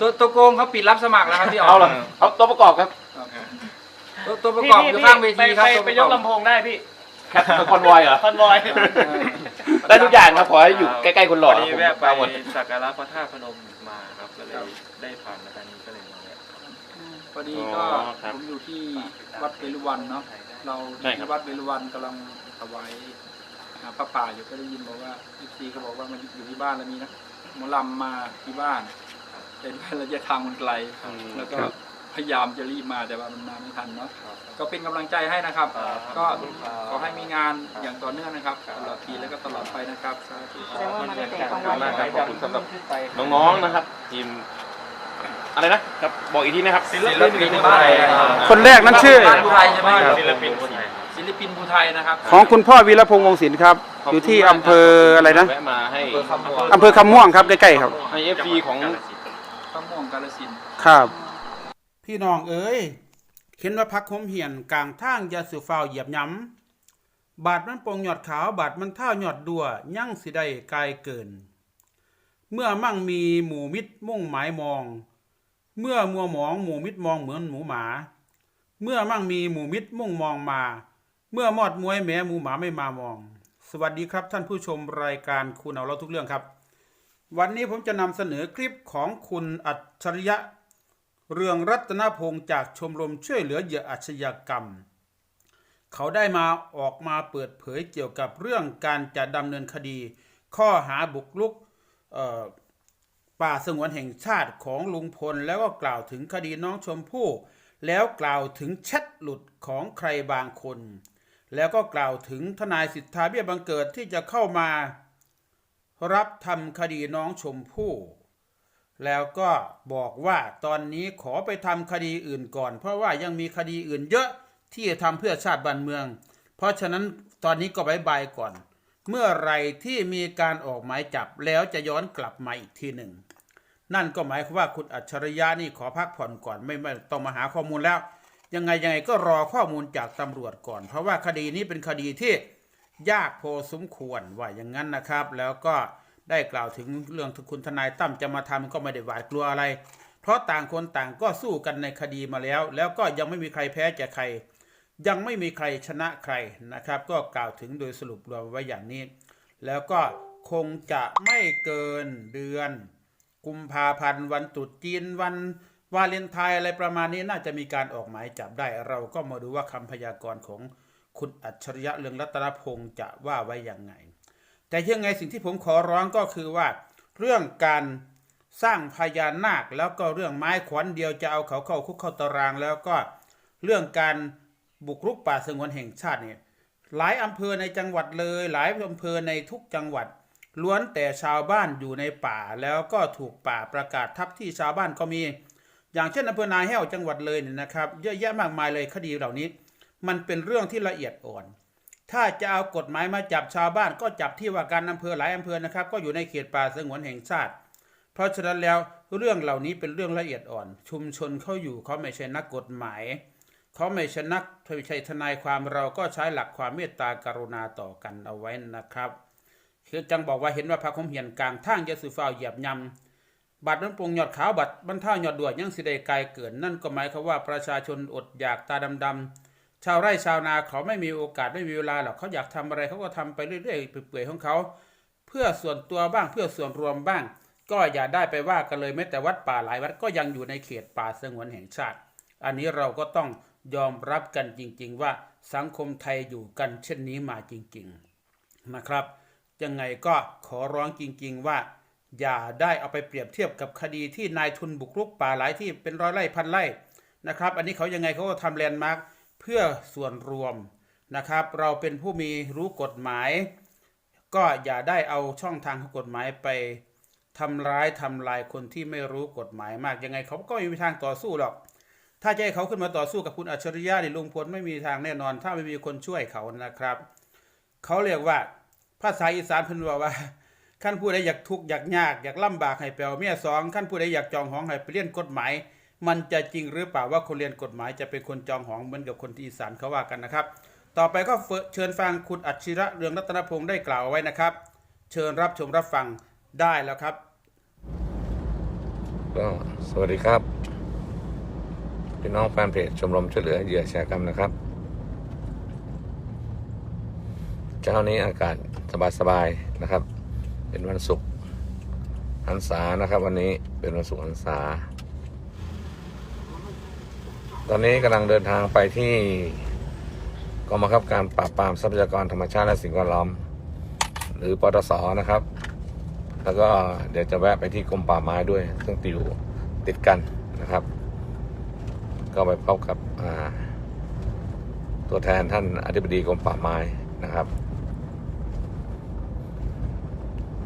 ตัวตัวโกงเขาปิดรับสมัครแล้วครับพี่อ๋อเอาเหรอเอาตัวประกอบครับตัวตัวประกอบอยู่ข้างเวทีครับไปตัวไปประยกอกบลำโพงได้พี่แคทคอนวอยเหรอคอนวอยได้ทุกอย่างครับขอให้อยู่ใกล้ๆคนหล่อพอครับดีผมแวะไปเอาหมดสักการะพระธาตุพนมมาครับก็เลยได้ผ่านมาทางนี้ก็เลยมาแวะพอดีก็ผมอยู่ที่วัดเวรุวันเนาะเราที่วัดเวรุวันกำลังถวายอ่าพระป่าอยู่ก็ได้ยินบอกว่าอีซีเขาบอกว่ามันอยู่ที่บ้านแล้วมีนะหมอลำมาที่บ้าน แต่ว่าระยะทางมันไกลแล้วก็พยายามจะรีบมาแต่ว่ามันมาไม่ทันเนาะก็เป็นกำลังใจให้นะครับ ก็ขอให้มีงานอย่างต่อเนื่องนะครับตลอดปีแล้วก็ตลอดไปนะครับสาธุแสดงว่ามาตั้งแต่กลางขอบวัคุณนมากครับขอบคุณสำหรับน้องๆนะครับทีมอะไรนะครับบอกอีกทีนะครับศิลปินผู้ไทยครับคนแรกนั้นชื่อภูไทยใช่ไหมศิลปินผู้ไทยศิลปินภูไทยนะครับ ของคุณพ่อวีรพงษ์วงศิลป์ครับ อยู่ที่อำเภออะไรนะแวะมาให้อำเภอคำม่วงครับใกล้ๆครับให้เอฟซีของข้าวม่วงกาลสินธุ์ครับ พี่น้องเอ้ยเห็นว่าพักคมเหียนกลางทางอยาสือฟ้าวเหยียบย้ำบาดมันปงหยอดขาวบาดมันเท่าหยอดดัวยั่งสิได้กายเกิน เมื่อมั่งมีหมู่มิตรมุ่งหมายมอง เมื่อมัวหมองหมู่มิตรมองเหมือนหมูหมา เมื่อมั่งมีหมู่มิตรมุ่งมองมา เมื่อมอดมวยแม้หมูหมาไม่มามอง สวัสดีครับท่านผู้ชมรายการคุณเอาเราทุกเรื่องครับ วันนี้ผมจะนำเสนอคลิปของคุณอัจฉริยะ เรืองรัตนพงศ์จากชมรมช่วยเหลือเหยื่ออาชญากรรม เขาได้มาออกมาเปิดเผยเกี่ยวกับเรื่องการจะดำเนินคดี ข้อหาบุกรุกป่าสงวนแห่งชาติของลุงพล แล้วก็กล่าวถึงคดีน้องชมพู่แล้วกล่าวถึงแชทหลุดของใครบางคน แล้วก็กล่าวถึงทนายสิทธาเบี้ยบังเกิดที่จะเข้ามา รับทำคดีน้องชมพู่ แล้วก็บอกว่าตอนนี้ขอไปทำคดีอื่นก่อน เพราะว่ายังมีคดีอื่นเยอะที่จะทำเพื่อชาติบ้านเมือง เพราะฉะนั้นตอนนี้ก็บายบายก่อน เมื่อไรที่มีการออกหมายจับแล้วจะย้อนกลับมาอีกทีหนึ่ง นั่นก็หมายความว่าคุณอัจฉริยะนี่ขอพักผ่อนก่อนไม่ไม่ต้องมาหาข้อมูลแล้ว ยังไงยังไงก็รอข้อมูลจากตำรวจก่อน เพราะว่าคดีนี้เป็นคดีที่ ยากพอสมควรว่าอย่างนั้นนะครับ แล้วก็ได้กล่าวถึงเรื่องที่คุณทนายตั้มจะมาทำก็ไม่ได้หวาดกลัวอะไร เพราะต่างคนต่างก็สู้กันในคดีมาแล้ว แล้วก็ยังไม่มีใครแพ้แก่ใคร ยังไม่มีใครชนะใครนะครับ ก็กล่าวถึงโดยสรุปรวมไว้อย่างนี้ แล้วก็คงจะไม่เกินเดือน กุมภาพันธ์วันตรุษจีนวันวาเลนไทน์อะไรประมาณนี้น่าจะมีการออกหมายจับได้ เราก็มาดูว่าคำพยากรณ์ของ คุณอัจฉริยะเรืองรัตนพงศ์จะว่าไว้อย่างไง แต่ยังไงสิ่งที่ผมขอร้องก็คือว่า เรื่องการสร้างพญานาคแล้วก็เรื่องไม้ขวัญเดียวจะเอาเขาเข้าคุกเข้าตาราง แล้วก็เรื่องการบุกรุกป่าสงวนแห่งชาติเนี่ยหลายอำเภอในจังหวัดเลย หลายอำเภอในทุกจังหวัด ล้วนแต่ชาวบ้านอยู่ในป่าแล้วก็ถูกป่าประกาศทับที่ชาวบ้านก็มี อย่างเช่นอำเภอนาแห้วจังหวัดเลยเนี่ยนะครับ เยอะแยะมากมายเลยคดีเหล่านี้ มันเป็นเรื่องที่ละเอียดอ่อน ถ้าจะเอากฎหมายมาจับชาวบ้านก็จับที่ว่าการอำเภอหลายอำเภอนะครับ ก็อยู่ในเขตป่าสงวนแห่งชาติ เพราะฉะนั้นแล้วเรื่องเหล่านี้เป็นเรื่องละเอียดอ่อน ชุมชนเขาอยู่เขาไม่ใช่นักกฎหมายเขาไม่ใช่นักไม่ใช่ทนายความเราก็ใช้หลักความเมตตากรุณาต่อกันเอาไว้นะครับคือจังบอกว่าเห็นว่าพระคมเหียนกลางทางยสุฟ้าเหยียบยำบัตรมันปรุงยอดขาวบัตรบรรเทายอดด่วนยังสิได้ไกลเกินนั่นก็หมายความว่าประชาชนอดอยากตาดำๆ ชาวไร่ชาวนาเขาไม่มีโอกาสไม่มีเวลาหรอกเขาอยากทำอะไรเขาก็ทำไปเรื่อยๆเปื่อยๆของเขา เพื่อส่วนตัวบ้างเพื่อส่วนรวมบ้าง ก็อย่าได้ไปว่ากันเลยแม้แต่วัดป่าหลายวัดก็ยังอยู่ในเขตป่าสงวนแห่งชาติ อันนี้เราก็ต้องยอมรับกันจริง ๆ ว่าสังคมไทยอยู่กันเช่นนี้มาจริงๆนะครับ ยังไงก็ขอร้องจริง ๆ ว่า อย่าได้เอาไปเปรียบเทียบกับคดีที่นายทุนบุกรุกป่าหลายที่เป็นร้อยไร่พันไร่นะครับ อันนี้เขายังไงเขาก็ทำแลนด์มาร์ค เพื่อส่วนรวมนะครับ เราเป็นผู้มีรู้กฎหมาย ก็อย่าได้เอาช่องทางของกฎหมายไปทำร้ายทำลายคนที่ไม่รู้กฎหมายมากยังไงเขาก็ไม่มีทางต่อสู้หรอก ถ้าจะให้เขาขึ้นมาต่อสู้กับคุณอัจฉริยะนี่ลุงพลไม่มีทางแน่นอน ถ้าไม่มีคนช่วยเขานะครับ เขาเรียกว่าภาษาอีสานเพิ่นว่าว่าขั้นผู้ใดอยากทุกข์อยากยากอยากลำบากให้ไปเอาเมียสองขั้นผู้ใดอยากจองห้องให้ไปเรียนกฎหมาย มันจะจริงหรือเปล่าว่าคนเรียนกฎหมายจะเป็นคนจองหองเหมือนกับคนที่อีสานเขาว่ากันนะครับ ต่อไปก็เชิญฟังคุณอัจฉริยะเรืองรัตนพงศ์ได้กล่าวเอาไว้นะครับ เชิญรับชมรับฟังได้แล้วครับก็สวัสดีครับพี่น้องแฟนเพจชมรมช่วยเหลือเหยื่อแชร์กรรมนะครับ เช้านี้อากาศสบายๆนะครับ เป็นวันศุกร์หันษานะครับ วันนี้เป็นวันศุกร์หันษา ตอนนี้กำลังเดินทางไปที่กองบังคับการปราบปรามทรัพยากรธรรมชาติและสิ่งแวดล้อม หรือปตสนะครับ แล้วก็เดี๋ยวจะแวะไปที่กรมป่าไม้ด้วย ซึ่งอยู่ติดกันนะครับ ก็ไปพบกับตัวแทนท่านอธิบดีกรมป่าไม้นะครับ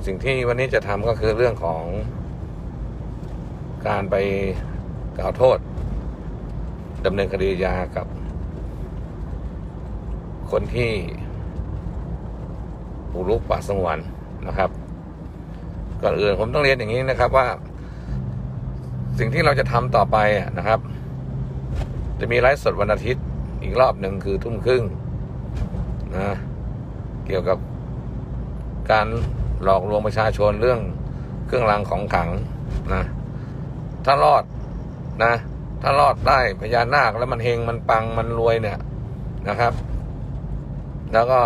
สิ่งที่วันนี้จะทำก็คือเรื่องของการไปกล่าวโทษ ดำเนินคดียากับ คนที่บุกรุกป่าสงวนนะครับ ก่อนอื่นผมต้องเรียนอย่างนี้นะครับว่า สิ่งที่เราจะทำต่อไปนะครับ จะมีไลฟ์สดวันอาทิตย์อีกรอบหนึ่งคือทุ่มครึ่งนะเกี่ยวกับการหลอกลวงประชาชนเรื่องเครื่องรางของขลังนะ ถ้ารอดนะ ถ้ารอดได้พญานาคแล้วมันเฮงมันปังมันรวยเนี่ยนะครับ แล้วก็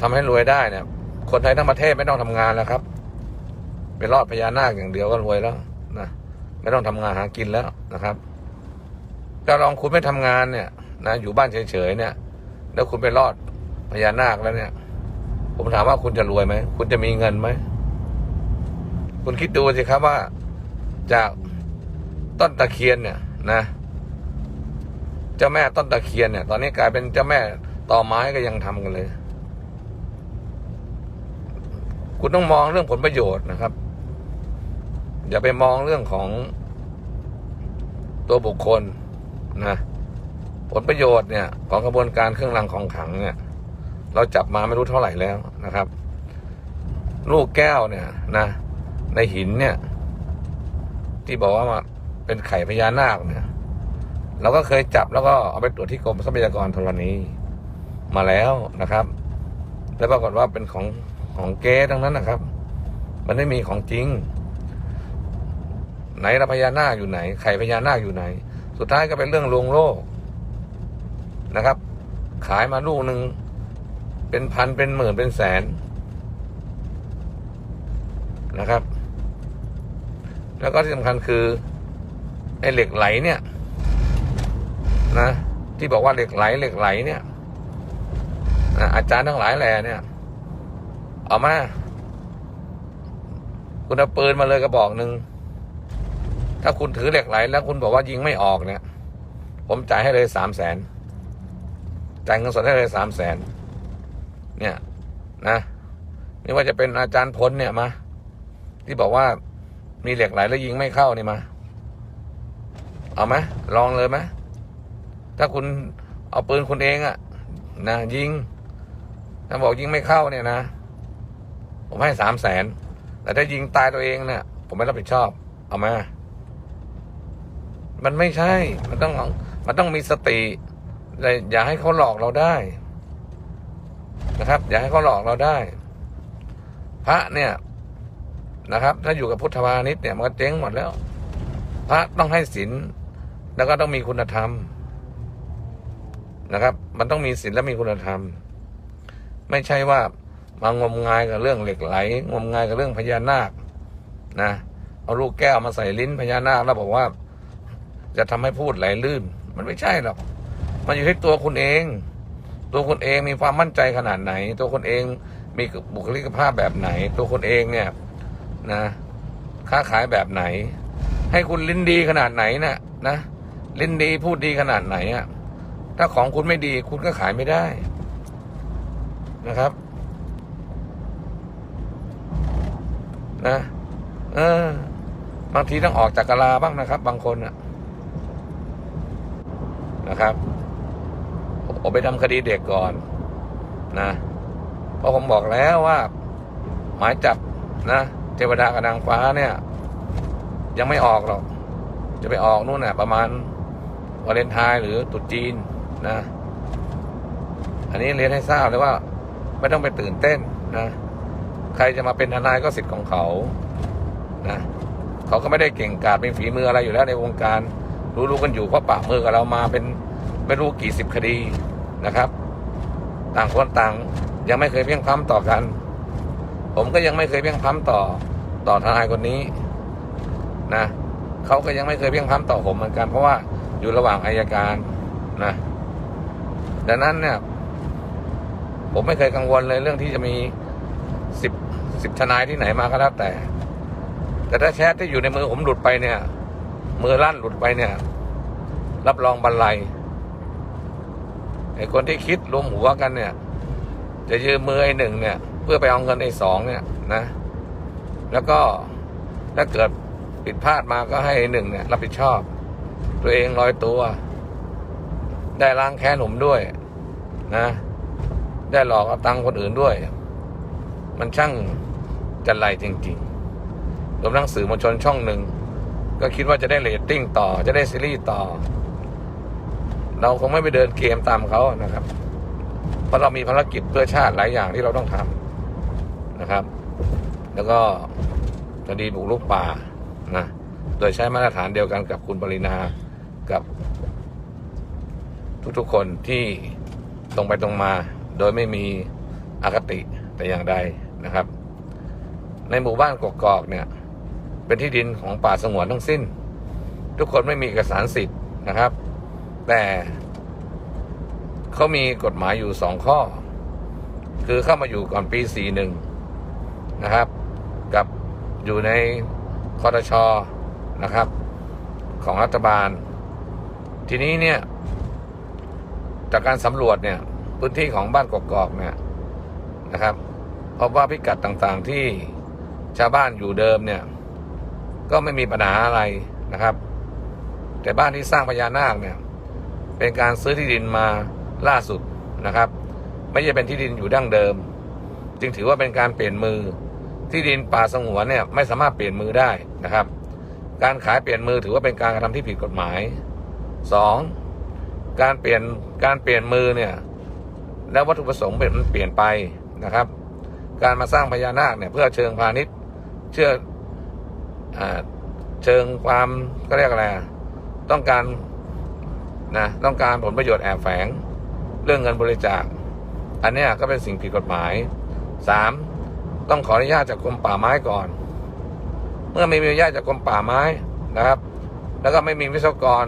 ทำให้รวยได้เนี่ย คนไทยทั้งประเทศไม่ต้องทำงานแล้วครับไปรอดพญานาคอย่างเดียวก็รวยแล้วนะไม่ต้องทำงานหากินแล้วนะครับถ้าลองคุณไม่ทำงานเนี่ย นะอยู่บ้านเฉยๆเนี่ย แล้วคุณไปรอดพญานาคแล้วเนี่ย ผมถามว่าคุณจะรวยไหมคุณจะมีเงินไหมคุณคิดดูสิครับว่าจาก ต้นตะเคียนเนี่ยนะเจ้าแม่ต้นตะเคียนเนี่ย ตอนนี้กลายเป็นเจ้าแม่ต่อไม้ก็ยังทำกันเลย คุณต้องมองเรื่องผลประโยชน์นะครับ อย่าไปมองเรื่องของตัวบุคคลนะผลประโยชน์เนี่ย ของกระบวนการเครื่องรางของขลังเนี่ย เราจับมาไม่รู้เท่าไหร่แล้วนะครับ ลูกแก้วเนี่ยนะ ในหินเนี่ย ที่บอกว่า เป็นไข่พญานาคเนี่ยเราก็เคยจับแล้วก็เอาไปตรวจที่กรมทรัพยากรธรณีมาแล้วนะครับ แล้วปรากฏว่าเป็นของของเก๊ทั้งนั้นนะครับ มันไม่มีของจริง ไหนละพญานาคอยู่ไหน ไข่พญานาคอยู่ไหน สุดท้ายก็เป็นเรื่องลวงโลกนะครับ ขายมาลูกหนึ่งเป็นพันเป็นหมื่นเป็นแสนนะครับ แล้วก็ที่สำคัญคือ ไอ้เหล็กไหลเนี่ยนะที่บอกว่าเหล็กไหลเหล็กไหลเนี่ยนะอาจารย์ทั้งหลายแหล่เนี่ยเอามาคุณเอาปืนมาเลยกระบอกหนึ่งถ้าคุณถือเหล็กไหล แล้วคุณบอกว่ายิงไม่ออกเนี่ย ผมจ่ายให้เลยสามแสนจ่ายเงินสดให้เลยสามแสนเนี่ย นะไม่ว่าจะเป็นอาจารย์พลเนี่ยมาที่บอกว่ามีเหล็กไหลแล้วยิงไม่เข้านี่มา เอาไหมลองเลยไหมถ้าคุณเอาปืนคุณเองอะนะยิง ถ้าบอกยิงไม่เข้าเนี่ยนะ ผมให้สามแสนแต่ถ้ายิงตายตัวเองเนี่ย ผมไม่รับผิดชอบ เอามา มันไม่ใช่ มันต้องมันต้องมีสติเลยอย่าให้เขาหลอกเราได้นะครับ อย่าให้เขาหลอกเราได้ พระเนี่ยนะครับ ถ้าอยู่กับพุทธวานิชเนี่ย มันก็เจ๊งหมดแล้ว พระต้องให้ศีล แล้วก็ต้องมีคุณธรรมนะครับ มันต้องมีศีลและมีคุณธรรม ไม่ใช่ว่ามางมงายกับเรื่องเหล็กไหล งมงายกับเรื่องพญานาคนะเอาลูกแก้วมาใส่ลิ้นพญานาคแล้วบอกว่า จะทำให้พูดไหลลื่น มันไม่ใช่หรอก มันอยู่ที่ตัวคุณเอง ตัวคุณเองมีความมั่นใจขนาดไหน ตัวคุณเองมีบุคลิกภาพแบบไหน ตัวคุณเองเนี่ยนะค้าขายแบบไหน ให้คุณลิ้นดีขนาดไหนนะ่ะนะ เลิ้นดีพูดดีขนาดไหนอะถ้าของคุณไม่ดี คุณก็ขายไม่ได้นะครับ นะ เออ บางทีต้องออกจากกะลาบ้างนะครับ บางคนอะนะครับผมไปทำคดีเด็กก่อน นะ เพราะผมบอกแล้วว่า หมายจับนะเทวดากับนางฟ้าเนี่ย ยังไม่ออกหรอก จะไปออกนู่นน่ะ ประมาณ วาเลนไทน์หรือตรุษจีนนะ อันนี้เรียนให้ทราบเลยว่า ไม่ต้องไปตื่นเต้นนะ ใครจะมาเป็นทนายก็สิทธิ์ของเขานะเขาก็ไม่ได้เก่งกาจเป็นฝีมืออะไรอยู่แล้วในวงการ รู้ๆกันอยู่เพราะปะมือกับเรามาเป็นไม่รู้กี่สิบคดีนะครับ ต่างคนต่างยังไม่เคยเพียงพล้ำต่อกัน ผมก็ยังไม่เคยเพียงพล้ำต่อต่อทนายคนนี้นะเขาก็ยังไม่เคยเพียงพล้ำต่อผมเหมือนกันเพราะว่า อยู่ระหว่างอายการนะดังนั้นเนี่ย ผมไม่เคยกังวลเลยเรื่องที่จะมีสิบสิบทนายที่ไหนมาก็แล้วแต่ แต่ถ้าแชทที่อยู่ในมือผมหลุดไปเนี่ย มือลั่นหลุดไปเนี่ย รับรองบรรลัยไอ้คนที่คิดรวมหัวกันเนี่ย จะยืมมือไอ้หนึ่งเนี่ย เพื่อไปเอาเงินไอ้สองเนี่ยนะ แล้วก็ถ้าเกิดผิดพลาดมาก็ให้ไอ้หนึ่งเนี่ย รับผิดชอบ ตัวเองลอยตัว ได้ล้างแค้นผมด้วย นะ ได้หลอกเอาตังค์คนอื่นด้วย มันช่างจันไรจริงๆรวมทั้งสื่อมวลชนช่องหนึ่ง ก็คิดว่าจะได้เรตติ้งต่อ จะได้ซีรีส์ต่อ เราคงไม่ไปเดินเกมตามเขานะครับ เพราะเรามีภารกิจเพื่อชาติหลายอย่างที่เราต้องทำนะครับ แล้วก็คดีบุกรุกป่านะ โดยใช้มาตรฐานเดียวกันกับคุณปรินา กับ ทุกๆคนที่ตรงไปตรงมา โดยไม่มีอคติแต่อย่างใดนะครับ ในหมู่บ้านกกอกเนี่ย เป็นที่ดินของป่าสงวนทั้งสิ้น ทุกคนไม่มีเอกสารสิทธิ์นะครับ แต่เขามีกฎหมายอยู่สองข้อ คือเข้ามาอยู่ก่อนปี 41 นะครับ กับอยู่ในคอตชนะครับ ของรัฐบาล ทีนี้เนี่ย จากการสำรวจเนี่ย พื้นที่ของบ้านกอกเนี่ยนะครับพบว่าพิกัดต่างๆที่ชาวบ้านอยู่เดิมเนี่ย ก็ไม่มีปัญหาอะไรนะครับ แต่บ้านที่สร้างพญานาคเนี่ย เป็นการซื้อที่ดินมาล่าสุดนะครับ ไม่ใช่เป็นที่ดินอยู่ดั้งเดิม จึงถือว่าเป็นการเปลี่ยนมือที่ดินป่าสงวนเนี่ยไม่สามารถเปลี่ยนมือได้นะครับ การขายเปลี่ยนมือถือว่าเป็นการกระทำที่ผิดกฎหมาย สองการเปลี่ยนการเปลี่ยนมือเนี่ยแล้ววัตถุประสงค์เป็นมันเปลี่ยนไปนะครับ การมาสร้างพญานาคเนี่ยเพื่อเชิงพาณิชย์เชื่ออเชิงความก็เรียกอะไรต้องการนะต้องการผลประโยชน์แอบแฝง เรื่องเงินบริจาค อันนี้ก็เป็นสิ่งผิดกฎหมายสามต้องขออนุญาตจากกรมป่าไม้ก่อน เมื่อไม่มีอนุญาตจากกรมป่าไม้นะครับ แล้วก็ไม่มีวิศวกร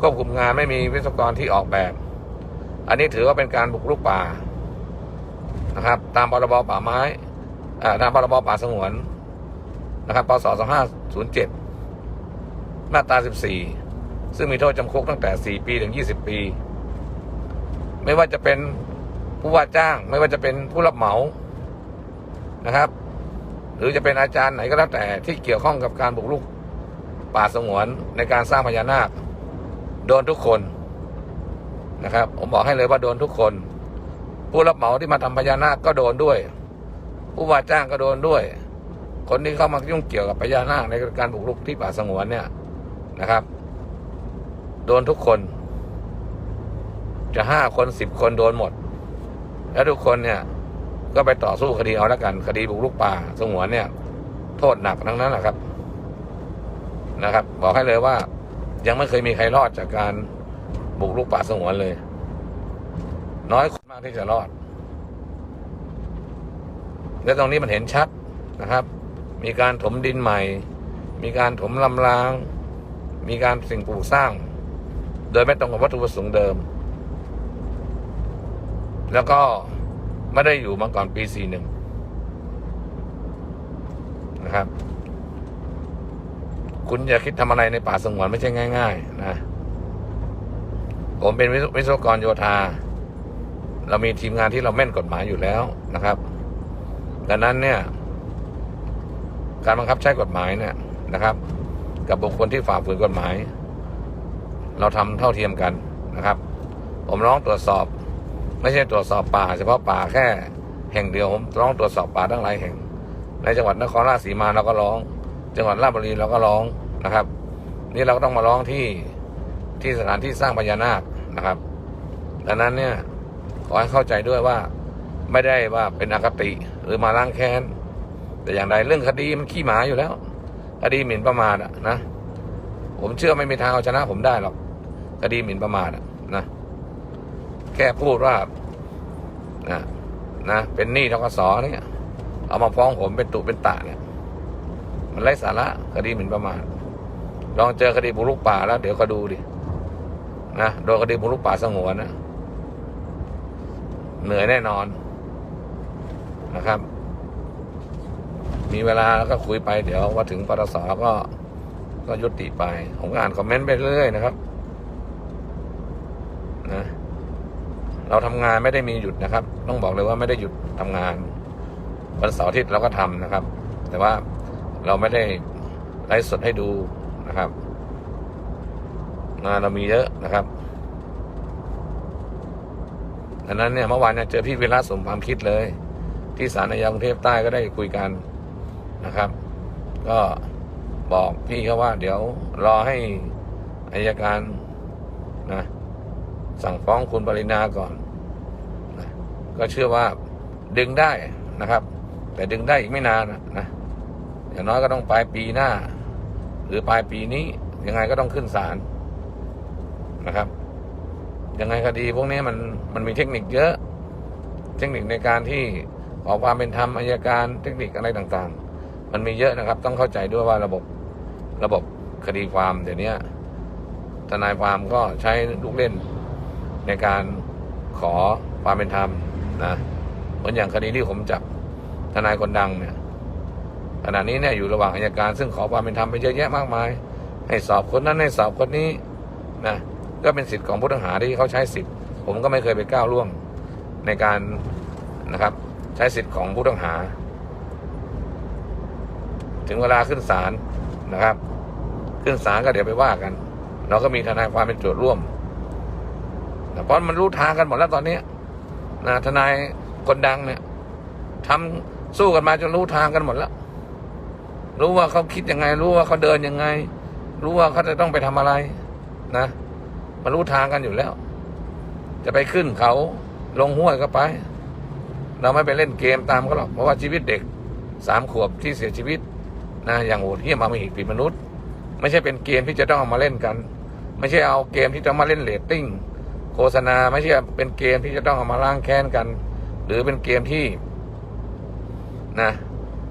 ควบคุมงานไม่มีวิศวกรที่ออกแบบ อันนี้ถือว่าเป็นการบุกรุกป่านะครับ ตามพรบป่าไม้ตามพรบป่าสงวนนะครับพศ2507มาตรา 14 ซึ่งมีโทษจำคุกตั้งแต่ 4 ปีถึง 20 ปี ไม่ว่าจะเป็นผู้ว่าจ้าง ไม่ว่าจะเป็นผู้รับเหมานะครับ หรือจะเป็นอาจารย์ไหนก็แล้วแต่ที่เกี่ยวข้องกับการบุกรุกป่าสงวนในการสร้างพญานาค โดนทุกคนนะครับ ผมบอกให้เลยว่าโดนทุกคน ผู้รับเหมาที่มาทำพญานาคก็โดนด้วย ผู้ว่าจ้างก็โดนด้วย คนที่เข้ามายุ่งเกี่ยวกับพญานาคในการบุกรุกที่ป่าสงวนเนี่ยนะครับ โดนทุกคน จะห้าคนสิบคนโดนหมด แล้วทุกคนเนี่ย ก็ไปต่อสู้คดีเอาแล้วกัน คดีบุกรุกป่าสงวนเนี่ย โทษหนักทั้งนั้นแหละครับ นะครับ บอกให้เลยว่า ยังไม่เคยมีใครรอดจากการบุกรุกป่าสงวนเลย น้อยคนมากที่จะรอด และตรงนี้มันเห็นชัดนะครับ มีการถมดินใหม่ มีการถมลำราง มีการสิ่งปลูกสร้าง โดยไม่ตรงกับวัตถุประสงค์เดิม แล้วก็ไม่ได้อยู่มาก่อนปี 41 นะครับ คุณอย่าคิดทำอะไรในป่าสงวนไม่ใช่ง่าย ๆ นะ ผมเป็นวิศวิศวกรโยธา เรามีทีมงานที่เราแม่นกฎหมายอยู่แล้วนะครับ ดังนั้นเนี่ย การบังคับใช้กฎหมายเนี่ยนะครับ กับบุคคลที่ฝ่าฝืนกฎหมาย เราทำเท่าเทียมกันนะครับ ผมร้องตรวจสอบ ไม่ใช่ตรวจสอบป่า เฉพาะป่าแค่แห่งเดียวผมร้องตรวจสอบป่าทั้งหลายแห่ง ในจังหวัดนครราชสีมาเราก็ร้อง จังหวัดราชบุรีเราก็ร้องนะครับ นี่เราก็ต้องมาร้องที่ที่สถานที่สร้างพญานาคนะครับ ดังนั้นเนี่ยขอให้เข้าใจด้วยว่าไม่ได้ว่าเป็นอคติหรือมาล้างแค้น แต่อย่างใดเรื่องคดีมันขี้หมาอยู่แล้ว คดีหมิ่นประมาทอะนะ ผมเชื่อไม่มีทางเอาชนะ ผมได้หรอกคดีหมิ่นประมาทอะนะแค่พูดว่านะนะเป็นหนี้ทกสเนี่ยเอามาฟ้องผมเป็นตุเป็นตะเนี่ย มันไร้สาระคดีหมิ่นประมาทลองเจอคดีบุกรุกป่าแล้ว เดี๋ยวก็ดูดินะโดนคดีบุกรุกป่าสงวนนะเหนื่อยแน่นอนนะครับ มีเวลาแล้วก็คุยไป เดี๋ยวว่าถึงปตสก็ก็ยุติไป ผมก็อ่านคอมเมนต์ไปเรื่อยนะครับ นะ เราทำงานไม่ได้มีหยุดนะครับ ต้องบอกเลยว่าไม่ได้หยุดทำงาน วันเสาร์อาทิตย์เราก็ทำนะครับ แต่ว่า เราไม่ได้ไลฟ์สดให้ดูนะครับ งานเรามีเยอะนะครับดังนั้นเนี่ยเมื่อวานเนี่ยเจอพี่วิระสมความคิดเลย ที่ศาลอาญากรุงเทพใต้ก็ได้คุยกันนะครับ ก็บอกพี่เขาว่า เดี๋ยวรอให้อายการนะสั่งฟ้องคุณปรินาก่อนนะก็เชื่อว่าดึงได้นะครับ แต่ดึงได้อีกไม่นานนะนะ อย่างน้อยก็ต้องปลายปีหน้า หรือปลายปีนี้ ยังไงก็ต้องขึ้นศาลนะครับ ยังไงคดีพวกนี้มันมันมีเทคนิคเยอะ เทคนิคในการที่ขอความเป็นธรรมอายการเทคนิคอะไรต่างๆ มันมีเยอะนะครับ ต้องเข้าใจด้วยว่าระบบระบบคดีความเดี๋ยวนี้ทนายความก็ใช้ลูกเล่นในการขอความเป็นธรรมนะเหมือนอย่างคดีที่ผมจับทนายคนดังเนี่ย ขณะนี้เนี่ยอยู่ระหว่างอายการ ซึ่งขอความเป็นธรรมไปเยอะแยะมากมาย ให้สอบคนนั้นให้สอบคนนี้นะก็เป็นสิทธิ์ของผู้ต้องหาที่เขาใช้สิทธิ์ ผมก็ไม่เคยไปก้าวล่วงในการนะครับ ใช้สิทธิ์ของผู้ต้องหา ถึงเวลาขึ้นศาลนะครับ ขึ้นศาลก็เดี๋ยวไปว่ากัน เราก็มีทนายความเป็นโจทย์ร่วมนะเพราะมันรู้ทางกันหมดแล้วตอนนี้นะทนายคนดังเนี่ยทำสู้กันมาจนรู้ทางกันหมดแล้ว รู้ว่าเขาคิดยังไง รู้ว่าเขาเดินยังไง รู้ว่าเขาจะต้องไปทำอะไร นะมันรู้ทางกันอยู่แล้ว จะไปขึ้นเขาลงห้วยก็ไป เราไม่ไปเล่นเกมตามเขาหรอกเพราะว่าชีวิตเด็กสามขวบที่เสียชีวิตนะอย่างโหดเหี้ยมมามีอีกผิดมนุษย์ ไม่ใช่เป็นเกมที่จะต้องเอามาเล่นกัน ไม่ใช่เอาเกมที่จะมาเล่นเรตติ้งโฆษณาไม่ใช่เป็นเกมที่จะต้องเอามาล้างแค้นกัน หรือเป็นเกมที่นะ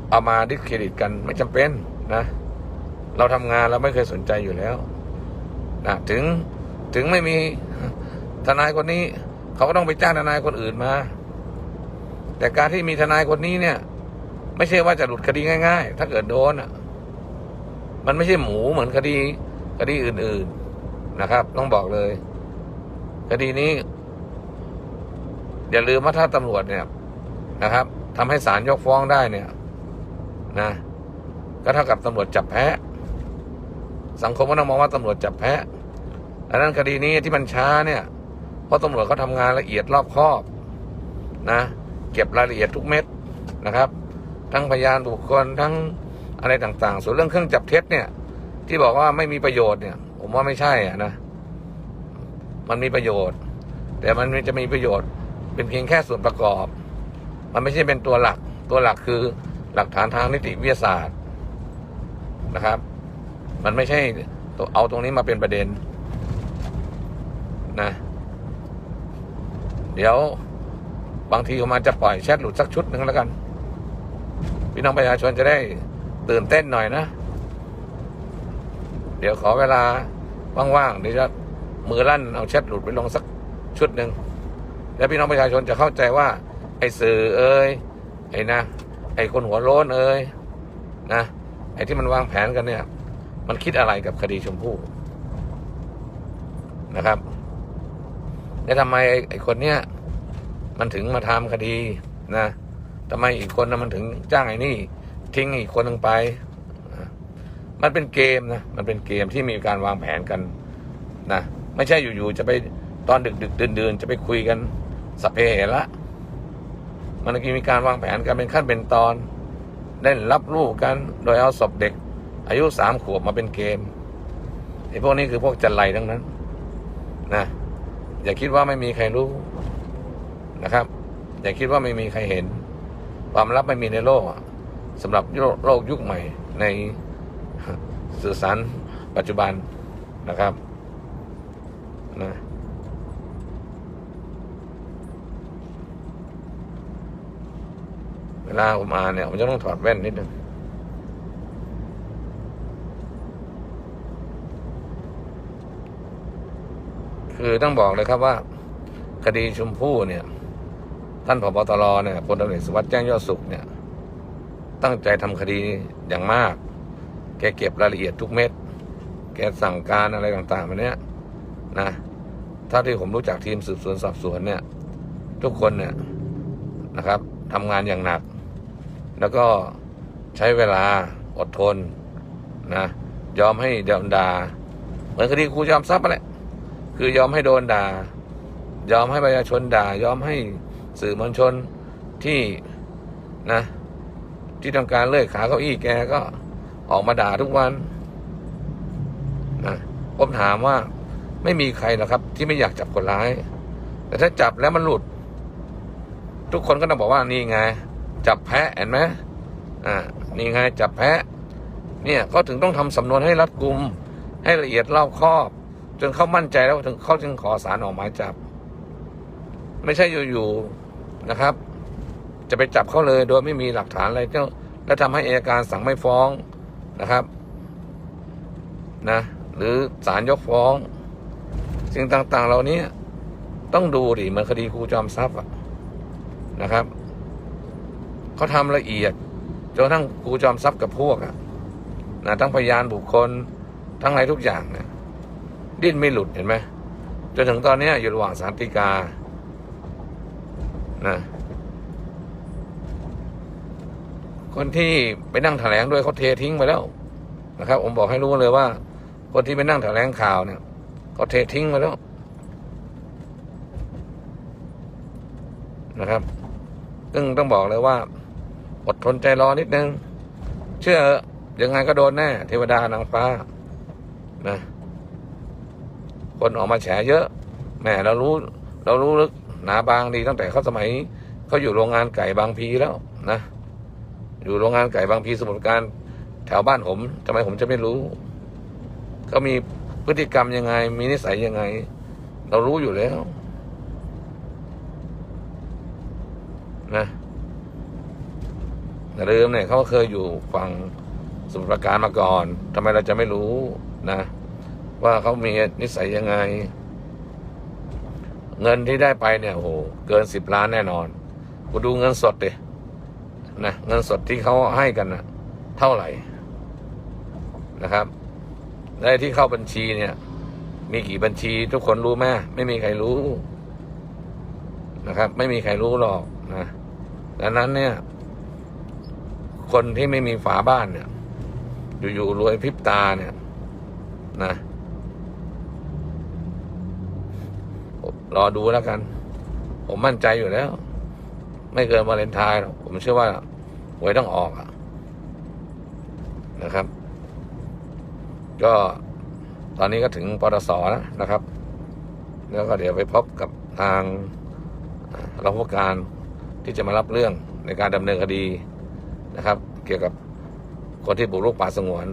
เอามาดิสเครดิตกันไม่จำเป็นนะ เราทำงานเราไม่เคยสนใจอยู่แล้วนะถึงถึงไม่มีทนายคนนี้ เขาก็ต้องไปจ้างทนายคนอื่นมา แต่การที่มีทนายคนนี้เนี่ย ไม่ใช่ว่าจะหลุดคดีง่าย ๆ ถ้าเกิดโดนอะ มันไม่ใช่หมูเหมือนคดีคดีอื่น ๆนะครับ ต้องบอกเลย คดีนี้ อย่าลืมว่าถ้าตำรวจเนี่ยนะครับทำให้ศาลยกฟ้องได้เนี่ย นะ ก็เท่ากับตำรวจจับแพ้สังคมก็ต้องมองว่าตำรวจจับแพ้ดังนั้นคดีนี้ที่มันช้าเนี่ย เพราะตำรวจเขาทำงานละเอียดรอบคอบนะ เก็บรายละเอียดทุกเม็ดนะครับ ทั้งพยานบุคคลทั้งอะไรต่างๆ ส่วนเรื่องเครื่องจับเท็จเนี่ย ที่บอกว่าไม่มีประโยชน์เนี่ย ผมว่าไม่ใช่อะนะ มันมีประโยชน์ แต่มันจะมีประโยชน์ เป็นเพียงแค่ส่วนประกอบ มันไม่ใช่เป็นตัวหลัก ตัวหลักคือ หลักฐานทางนิติวิทยาศาสตร์นะครับ มันไม่ใช่เอาตรงนี้มาเป็นประเด็นนะ เดี๋ยวบางทีผมอาจจะปล่อยแชทหลุดสักชุดหนึ่งแล้วกัน พี่น้องประชาชนจะได้ตื่นเต้นหน่อยนะ เดี๋ยวขอเวลาว่างๆเดี๋ยวจะมือลั่นเอาแชทหลุดไปลงสักชุดหนึ่งแล้วพี่น้องประชาชนจะเข้าใจว่า ไอ้สื่อเอ้ยไอ้นะ ไอ้คนหัวโล้นเอ้ยนะไอ้ที่มันวางแผนกันเนี่ย มันคิดอะไรกับคดีชมพู่นะครับแล้วทำไมไอ้คนเนี้ยมันถึงมาทำคดีนะทำไมอีกคนนะมันถึงจ้างไอ้นี่ ทิ้งอีกคนหนึ่งไป มันเป็นเกมนะ มันเป็นเกมที่มีการวางแผนกันนะ ไม่ใช่อยู่ๆจะไปตอนดึกดึกเดินเดินๆจะไปคุยกันสพเพเหระ มันก็มีการวางแผนกันเป็นขั้นเป็นตอนเล่นรับลูกกัน โดยเอาศพเด็ก อายุสามขวบมาเป็นเกมไอ้พวกนี้คือพวกจันไรทั้งนั้นนะอย่าคิดว่าไม่มีใครรู้นะครับ อย่าคิดว่าไม่มีใครเห็น ความลับไม่มีในโลกสำหรับโลกยุคใหม่ในสื่อสารปัจจุบันนะครับนะเว ลาผมอ่านเนี่ยผมจะต้องถอดแว่นนิดนึงคือต้องบอกเลยครับว่า คดีชมพู่เนี่ย ท่านผบตรเนี่ยพลตำรวจสุวัสดิ์แจ้งยอดสุขเนี่ย ตั้งใจทำคดีอย่างมาก แกเก็บรายละเอียดทุกเม็ด แกสั่งการอะไรต่างๆมาเนี้ยนะถ้าที่ผมรู้จักทีมสืบสวนสอบสวนเนี่ย ทุกคนเนี่ยนะครับทำงานอย่างหนัก แล้วก็ใช้เวลาอดทนนะยอมให้โดนด่าเหมือนคดีครูจอมทรัพย์นั่นแหละคือยอมให้โดนด่า ยอมให้ประชาชนด่า ยอมให้สื่อมวลชนที่นะ ที่ต้องการเลื่อยขาเก้าอี้แกก็ออกมาด่าทุกวันนะผมถามว่าไม่มีใครหรอกครับ ที่ไม่อยากจับคนร้าย แต่ถ้าจับแล้วมันหลุด ทุกคนก็ต้องบอกว่านี่ไง จับแพะเห็นไหมอ่านี่ไงจับแพะ เนี่ยก็ถึงต้องทำสำนวนให้รัดกุม ให้ละเอียดรอบคอบ จนเขามั่นใจแล้วถึงเขาจึงขอสารออกหมายจับ ไม่ใช่อยู่ๆนะครับ จะไปจับเขาเลยโดยไม่มีหลักฐานอะไรแล้วทำให้อัยการสั่งไม่ฟ้องนะครับนะหรือศาลยกฟ้อง สิ่งต่าง ๆ เหล่านี้ต้องดูดิเหมือนคดีครูจอมทรัพย์นะครับ เขาทำละเอียดจนทั้งครูจอมทรัพย์กับพวกอะนะทั้งพยานบุคคลทั้งอะไรทุกอย่างเนี่ยดิ้นไม่หลุดเห็นไหมจนถึงตอนนี้อยู่ระหว่างสารติกานะคนที่ไปนั่งแถลงด้วยเขาเททิ้งไปแล้วนะครับ ผมบอกให้รู้เลยว่า คนที่ไปนั่งแถลงข่าวเนี่ยเขาเททิ้งไปแล้วนะครับ ซึ่งต้องบอกเลยว่า อดทนใจรอนิดนึง เชื่อยังไงก็โดนแน่ เทวดานางฟ้านะคนออกมาแฉเยอะแหมเรารู้ เรารู้ลึกหนาบางดีตั้งแต่เขาสมัยเขาอยู่โรงงานไก่บางพีแล้วนะอยู่โรงงานไก่บางพีสมุทรการแถวบ้านผมทำไมผมจะไม่รู้เขามีพฤติกรรมยังไง มีนิสัยยังไง เรารู้อยู่แล้ว นะ อย่าลืมเนี่ยเขาเคยอยู่ฝั่งสมุทรปราการมาก่อนทำไมเราจะไม่รู้นะ ว่าเขามีนิสัยยังไง เงินที่ได้ไปเนี่ยโอ้โหเกินสิบล้านแน่นอนกูดูเงินสดดินะเงินสดที่เขาให้กันนะเท่าไหร่นะครับได้ที่เข้าบัญชีเนี่ย มีกี่บัญชีทุกคนรู้ไหมไม่มีใครรู้นะครับ ไม่มีใครรู้หรอกนะดังนั้นเนี่ย คนที่ไม่มีฝาบ้านเนี่ย อยู่ๆรวยพริบตาเนี่ย นะ รอดูแล้วกัน ผมมั่นใจอยู่แล้ว ไม่เกินวาเลนไทน์หรอกผมเชื่อว่าหวยต้องออกอะนะครับ ก็ตอนนี้ก็ถึงปตสแล้วนะครับ แล้วก็เดี๋ยวไปพบกับทางรองผู้การที่จะมารับเรื่องในการดำเนินคดี นะครับ เกี่ยวกับคนที่บุกรุกป่าสงวน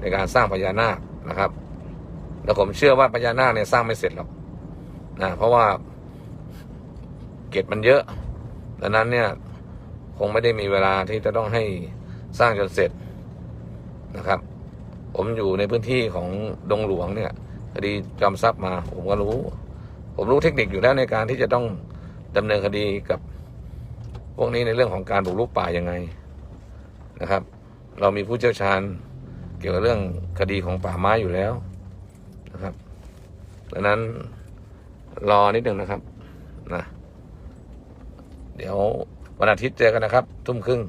ในการสร้างพญานาคนะครับแล้วผมเชื่อว่าพญานาคเนี่ยสร้างไม่เสร็จหรอกนะเพราะว่าเกตมันเยอะดังนั้นเนี่ยคงไม่ได้มีเวลาที่จะต้องให้สร้างจนเสร็จนะครับ ผมอยู่ในพื้นที่ของดงหลวงเนี่ยคดีจอมทรัพย์มา ผมก็รู้ ผมรู้เทคนิคอยู่แล้วในการที่จะต้องดำเนินคดีกับพวกนี้ในเรื่องของการบุกรุกป่ายังไง นะครับ เรามีผู้เชี่ยวชาญเกี่ยวกับเรื่องคดีของป่าไม้อยู่แล้วนะครับดังนั้นรอนิดหนึ่งนะครับนะเดี๋ยววันอาทิตย์เจอกันนะครับ ทุ่มครึ่ง